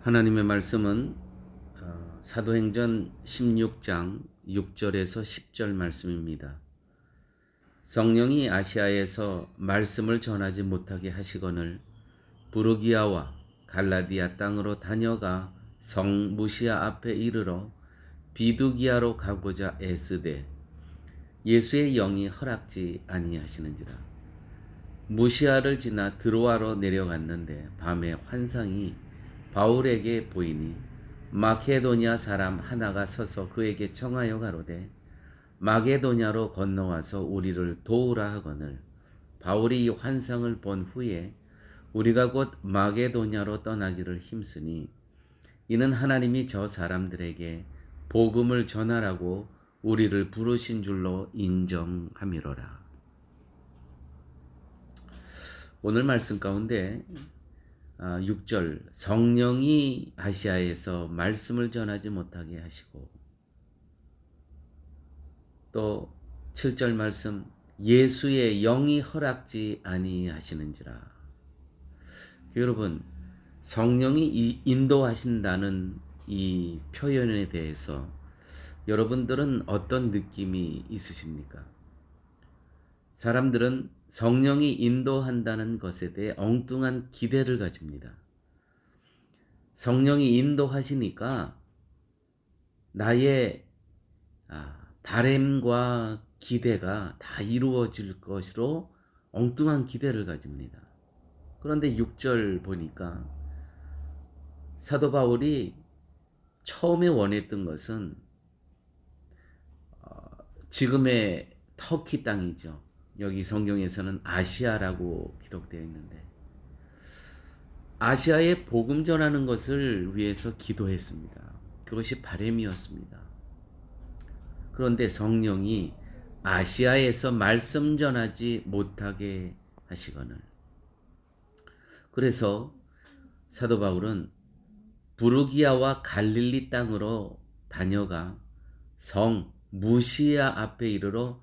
하나님의 말씀은 어, 사도행전 16장 6절에서 10절 말씀입니다. 성령이 아시아에서 말씀을 전하지 못하게 하시거늘 부르기아와 갈라디아 땅으로 다녀가 성 무시아 앞에 이르러 비두기아로 가고자 애쓰되 예수의 영이 허락지 아니하시는지라 무시아를 지나 드로아로 내려갔는데 밤에 환상이 바울에게 보이니 마케도냐 사람 하나가 서서 그에게 청하여 가로되 마게도냐로 건너와서 우리를 도우라 하거늘 바울이 이 환상을 본 후에 우리가 곧 마게도냐로 떠나기를 힘쓰니 이는 하나님이 저 사람들에게 복음을 전하라고 우리를 부르신 줄로 인정함이로라. 오늘 말씀 가운데 6절 성령이 아시아에서 말씀을 전하지 못하게 하시고 또 7절 말씀 예수의 영이 허락지 아니하시는지라 여러분 성령이 인도하신다는 이 표현에 대해서 여러분들은 어떤 느낌이 있으십니까? 사람들은 성령이 인도한다는 것에 대해 엉뚱한 기대를 가집니다. 성령이 인도하시니까 나의 바램과 기대가 다 이루어질 것으로 엉뚱한 기대를 가집니다. 그런데 6절 보니까 사도 바울이 처음에 원했던 것은 어, 지금의 터키 땅이죠. 여기 성경에서는 아시아라고 기록되어 있는데 아시아에 복음 전하는 것을 위해서 기도했습니다. 그것이 바램이었습니다. 그런데 성령이 아시아에서 말씀 전하지 못하게 하시거늘 그래서 사도 바울은 부르기아와 갈릴리 땅으로 다녀가 성 무시아 앞에 이르러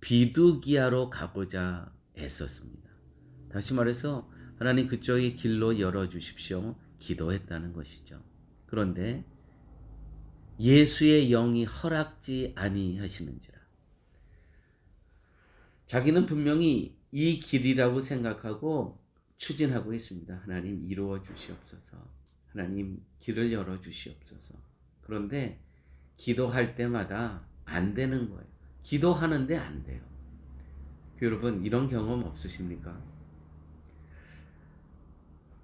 비두기아로 가고자 애썼습니다. 다시 말해서 하나님 그쪽의 길로 열어 주십시오. 기도했다는 것이죠. 그런데 예수의 영이 허락지 아니하시는지라. 자기는 분명히 이 길이라고 생각하고 추진하고 있습니다. 하나님 이루어 주시옵소서. 하나님 길을 열어 주시옵소서. 그런데 기도할 때마다 안 되는 거예요. 기도하는데 안 돼요. 여러분 이런 경험 없으십니까?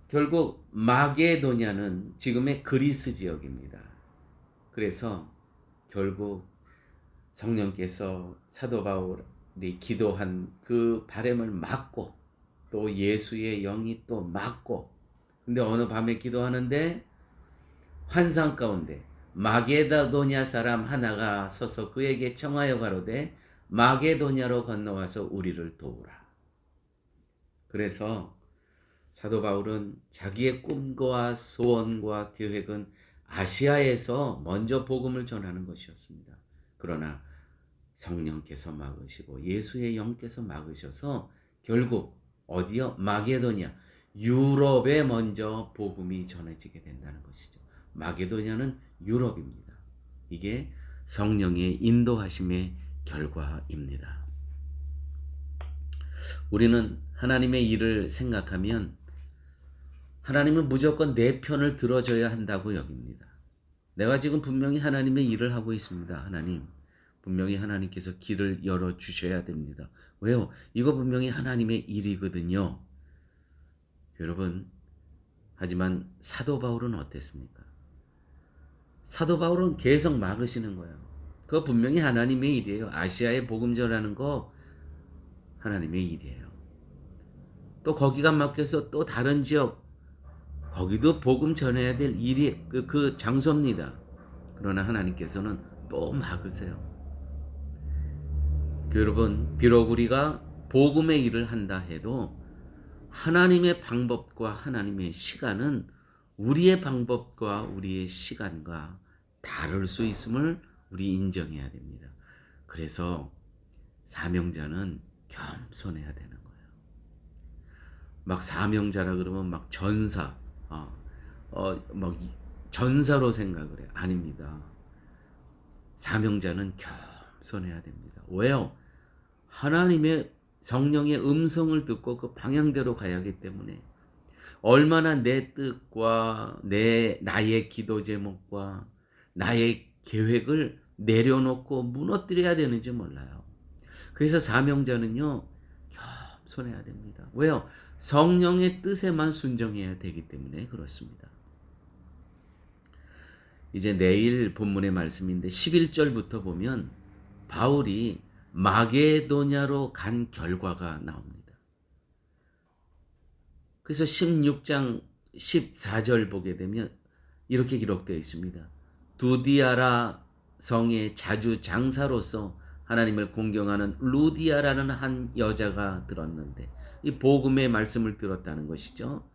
결국 마게도냐는 지금의 그리스 지역입니다. 그래서 결국 성령께서 사도 바울이 기도한 그 바램을 막고 또 예수의 영이 또 막고 근데 어느 밤에 기도하는데 환상 가운데 마게다도냐 사람 하나가 서서 그에게 청하여 가로되 마게도냐로 건너와서 우리를 도우라. 그래서 사도 바울은 자기의 꿈과 소원과 계획은 아시아에서 먼저 복음을 전하는 것이었습니다. 그러나 성령께서 막으시고 예수의 영께서 막으셔서 결국 어디요? 마게도냐 유럽에 먼저 복음이 전해지게 된다는 것이죠. 마게도냐는 유럽입니다. 이게 성령의 인도하심의 결과입니다. 우리는 하나님의 일을 생각하면 하나님은 무조건 내 편을 들어줘야 한다고 여깁니다. 내가 지금 분명히 하나님의 일을 하고 있습니다. 하나님. 분명히 하나님께서 길을 열어 주셔야 됩니다. 왜요? 이거 분명히 하나님의 일이거든요. 여러분, 하지만 사도 바울은 어땠습니까? 사도 바울은 계속 막으시는 거예요. 그거 분명히 하나님의 일이에요. 아시아에 복음 전하는 거 하나님의 일이에요. 또 거기가 막혀서 또 다른 지역 거기도 복음 전해야 될 일이 그, 그 장소입니다. 그러나 하나님께서는 또 막으세요. 여러분, 비록 우리가 복음의 일을 한다 해도 하나님의 방법과 하나님의 시간은 우리의 방법과 우리의 시간과 다를 수 있음을 우리 인정해야 됩니다. 그래서 사명자는 겸손해야 되는 거예요. 막 사명자라 그러면 막 전사, 어, 어뭐 전사로 생각을 해요. 아닙니다. 사명자는 겸손해야 됩니다. 왜요? 하나님의 성령의 음성을 듣고 그 방향대로 가야 하기 때문에 얼마나 내 뜻과 내 나의 기도 제목과 나의 계획을 내려놓고 무너뜨려야 되는지 몰라요. 그래서 사명자는요 겸손해야 됩니다. 왜요? 성령의 뜻에만 순종해야 되기 때문에 그렇습니다. 이제 내일 본문의 말씀인데 11절부터 보면 바울이 마게도냐로 간 결과가 나옵니다. 그래서 16장 14절 보게 되면 이렇게 기록되어 있습니다. 두디아라 성의 자주 장사로서 하나님을 공경하는 루디아라는 한 여자가 들었는데 이 복음의 말씀을 들었다는 것이죠.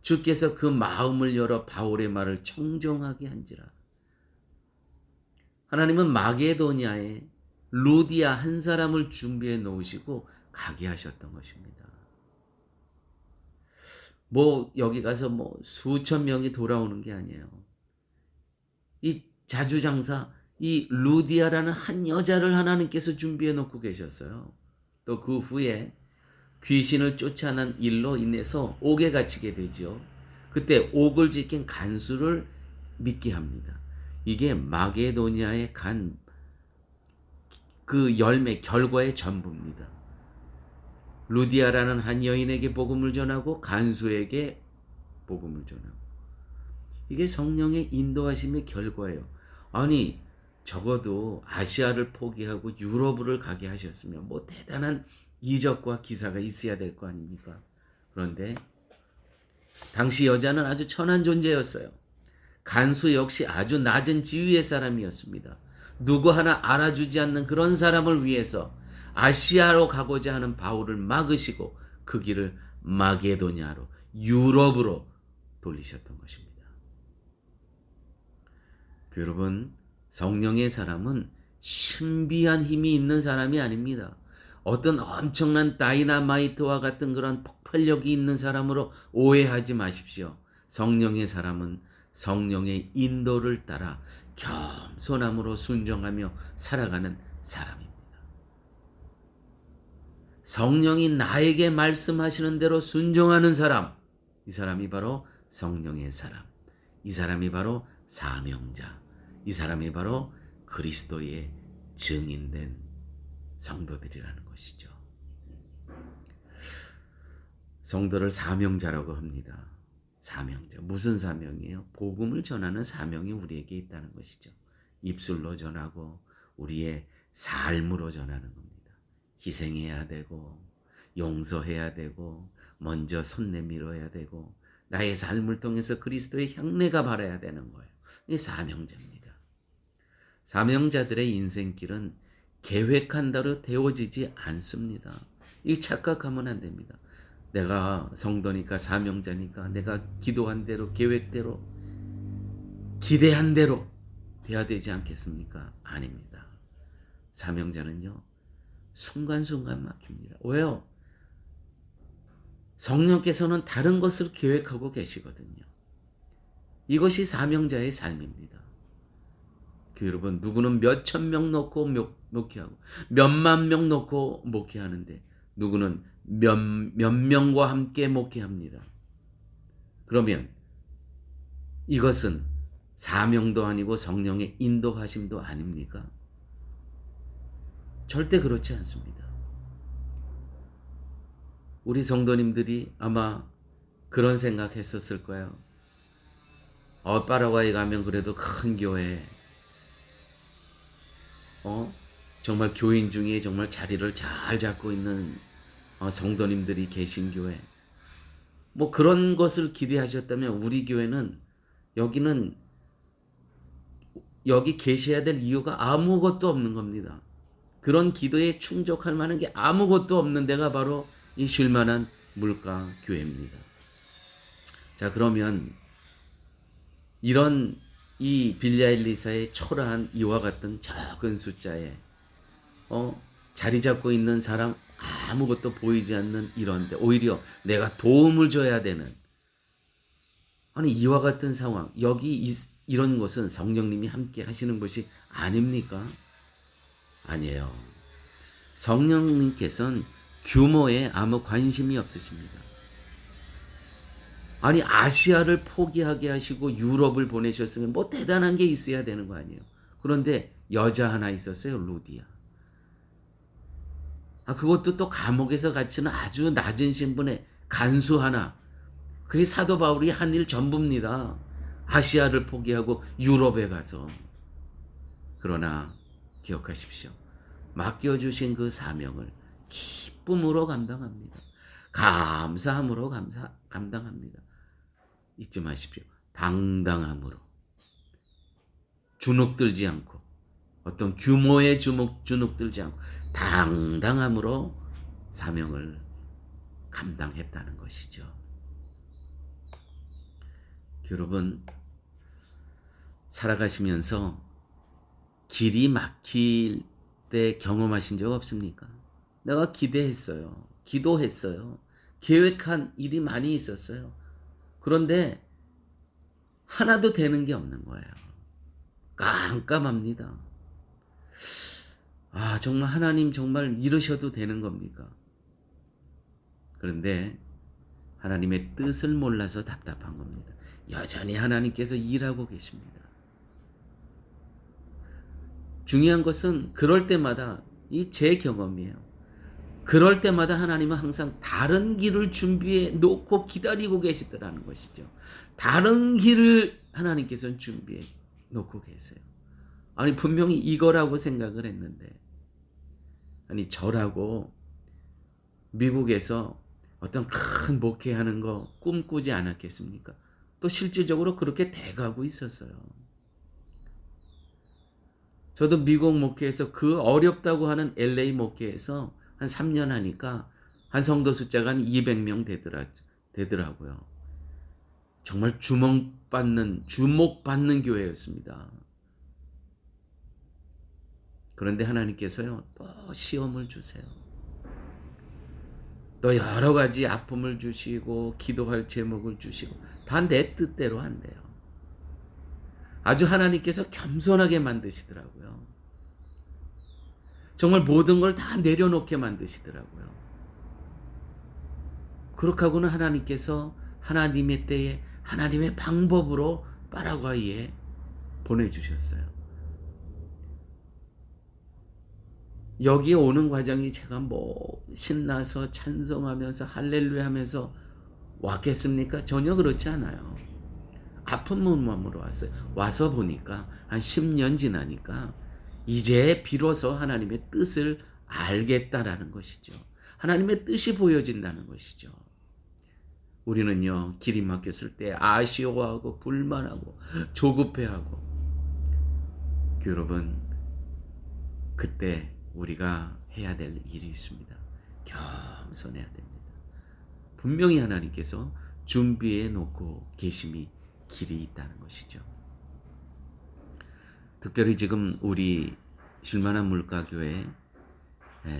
주께서 그 마음을 열어 바울의 말을 청정하게 한지라. 하나님은 마게도니아에 루디아 한 사람을 준비해 놓으시고 가게 하셨던 것입니다. 뭐 여기 가서 뭐 수천 명이 돌아오는 게 아니에요. 이 자주장사 이 루디아라는 한 여자를 하나님께서 준비해 놓고 계셨어요. 또 그 후에 귀신을 쫓아낸 일로 인해서 옥에 갇히게 되죠. 그때 옥을 지킨 간수를 믿게 합니다. 이게 마게도니아에 간그 열매 결과의 전부입니다. 루디아라는 한 여인에게 복음을 전하고 간수에게 복음을 전하고 이게 성령의 인도하심의 결과예요. 아니 적어도 아시아를 포기하고 유럽을 가게 하셨으면 뭐 대단한 이적과 기사가 있어야 될 거 아닙니까? 그런데 당시 여자는 아주 천한 존재였어요. 간수 역시 아주 낮은 지위의 사람이었습니다. 누구 하나 알아주지 않는 그런 사람을 위해서 아시아로 가고자 하는 바울을 막으시고 그 길을 마게도냐로 유럽으로 돌리셨던 것입니다. 여러분, 성령의 사람은 신비한 힘이 있는 사람이 아닙니다. 어떤 엄청난 다이나마이트와 같은 그런 폭발력이 있는 사람으로 오해하지 마십시오. 성령의 사람은 성령의 인도를 따라 겸손함으로 순종하며 살아가는 사람입니다. 성령이 나에게 말씀하시는 대로 순종하는 사람, 이 사람이 바로 성령의 사람, 이 사람이 바로 사명자, 이 사람이 바로 그리스도의 증인된 성도들이라는 것이죠. 성도를 사명자라고 합니다. 사명자. 무슨 사명이에요? 복음을 전하는 사명이 우리에게 있다는 것이죠. 입술로 전하고 우리의 삶으로 전하는 겁니다. 희생해야 되고 용서해야 되고 먼저 손 내밀어야 되고 나의 삶을 통해서 그리스도의 향내가 바라야 되는 거예요. 이 사명자입니다. 사명자들의 인생길은 계획한 대로 되어지지 않습니다. 이 착각하면 안 됩니다. 내가 성도니까 사명자니까 내가 기도한 대로 계획대로 기대한 대로 돼야 되지 않겠습니까? 아닙니다. 사명자는요 순간순간 막힙니다. 왜요? 성령께서는 다른 것을 계획하고 계시거든요. 이것이 사명자의 삶입니다. 그 여러분 누구는 몇 천 명 놓고 목회하고 몇만 명 놓고 목회하는데 누구는 몇, 몇 명과 함께 목회합니다. 그러면 이것은 사명도 아니고 성령의 인도하심도 아닙니까? 절대 그렇지 않습니다. 우리 성도님들이 아마 그런 생각 했었을 거예요. 어, 파라과이 가면 그래도 큰 교회, 어, 정말 교인 중에 정말 자리를 잘 잡고 있는 어, 성도님들이 계신 교회. 뭐 그런 것을 기대하셨다면 우리 교회는 여기는 여기 계셔야 될 이유가 아무것도 없는 겁니다. 그런 기도에 충족할 만한 게 아무것도 없는 데가 바로 이 쉴만한 물가 교회입니다. 자, 그러면 이런 이 빌야일리사의 초라한 이와 같은 적은 숫자에 어, 자리 잡고 있는 사람 아무것도 보이지 않는 이런데 오히려 내가 도움을 줘야 되는 아니 이와 같은 상황 여기 이, 이런 것은 성령님이 함께 하시는 것이 아닙니까? 아니에요. 성령님께서는 규모에 아무 관심이 없으십니다. 아니 아시아를 포기하게 하시고 유럽을 보내셨으면 뭐 대단한 게 있어야 되는 거 아니에요. 그런데 여자 하나 있었어요, 루디아. 아 그것도 또 감옥에서 갇히는 아주 낮은 신분의 간수 하나. 그게 사도 바울이 한 일 전부입니다. 아시아를 포기하고 유럽에 가서. 그러나 기억하십시오. 맡겨주신 그 사명을 기쁨으로 감당합니다. 감사함으로 감사, 감당합니다. 잊지 마십시오. 당당함으로. 주눅들지 않고, 어떤 규모의 주눅, 주눅들지 않고, 당당함으로 사명을 감당했다는 것이죠. 여러분, 살아가시면서 길이 막힐 때 경험하신 적 없습니까? 내가 기대했어요. 기도했어요. 계획한 일이 많이 있었어요. 그런데 하나도 되는 게 없는 거예요. 깜깜합니다. 아, 정말 하나님 정말 이러셔도 되는 겁니까? 그런데 하나님의 뜻을 몰라서 답답한 겁니다. 여전히 하나님께서 일하고 계십니다. 중요한 것은 그럴 때마다 이 제 경험이에요. 그럴 때마다 하나님은 항상 다른 길을 준비해 놓고 기다리고 계시더라는 것이죠. 다른 길을 하나님께서는 준비해 놓고 계세요. 아니 분명히 이거라고 생각을 했는데 아니 저라고 미국에서 어떤 큰 목회하는 거 꿈꾸지 않았겠습니까? 또 실질적으로 그렇게 돼가고 있었어요. 저도 미국 목회에서 그 어렵다고 하는 LA 목회에서 한 3년 하니까 한 성도 숫자가 한 200명 되더라, 되더라고요. 정말 주목받는, 주목받는 교회였습니다. 그런데 하나님께서요, 또 시험을 주세요. 또 여러 가지 아픔을 주시고, 기도할 제목을 주시고, 다 내 뜻대로 한대요. 아주 하나님께서 겸손하게 만드시더라고요. 정말 모든 걸 다 내려놓게 만드시더라고요. 그렇게 하고는 하나님께서 하나님의 때에 하나님의 방법으로 파라과이에 보내주셨어요. 여기에 오는 과정이 제가 뭐 신나서 찬송하면서 할렐루야 하면서 왔겠습니까? 전혀 그렇지 않아요. 아픈 몸으로 왔어요. 와서 보니까 한 10년 지나니까 이제 비로소 하나님의 뜻을 알겠다라는 것이죠. 하나님의 뜻이 보여진다는 것이죠. 우리는요, 길이 막혔을 때 아쉬워하고 불만하고 조급해하고 여러분 그때 우리가 해야 될 일이 있습니다. 겸손해야 됩니다. 분명히 하나님께서 준비해 놓고 계심이 길이 있다는 것이죠. 특별히 지금 우리 쉴만한 물가교회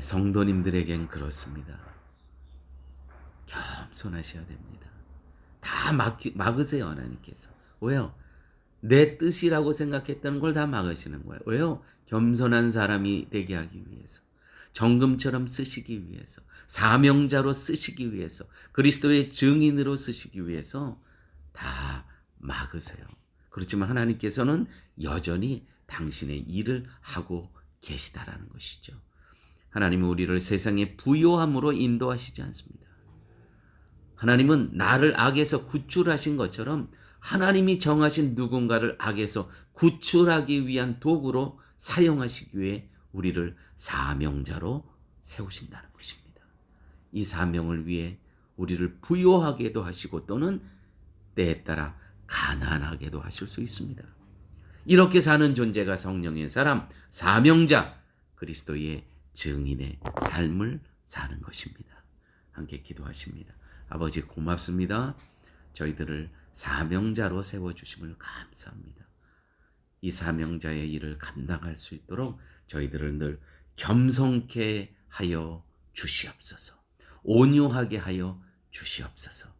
성도님들에겐 그렇습니다. 겸손하셔야 됩니다. 다 막, 막으세요, 하나님께서. 왜요? 내 뜻이라고 생각했던 걸 다 막으시는 거예요. 왜요? 겸손한 사람이 되게 하기 위해서. 정금처럼 쓰시기 위해서. 사명자로 쓰시기 위해서. 그리스도의 증인으로 쓰시기 위해서 다 막으세요. 그렇지만 하나님께서는 여전히 당신의 일을 하고 계시다라는 것이죠. 하나님은 우리를 세상의 부요함으로 인도하시지 않습니다. 하나님은 나를 악에서 구출하신 것처럼 하나님이 정하신 누군가를 악에서 구출하기 위한 도구로 사용하시기 위해 우리를 사명자로 세우신다는 것입니다. 이 사명을 위해 우리를 부요하게도 하시고 또는 때에 따라 가난하게도 하실 수 있습니다. 이렇게 사는 존재가 성령의 사람, 사명자, 그리스도의 증인의 삶을 사는 것입니다. 함께 기도하십니다. 아버지 고맙습니다. 저희들을 사명자로 세워주심을 감사합니다. 이 사명자의 일을 감당할 수 있도록 저희들을 늘 겸손케 하여 주시옵소서. 온유하게 하여 주시옵소서.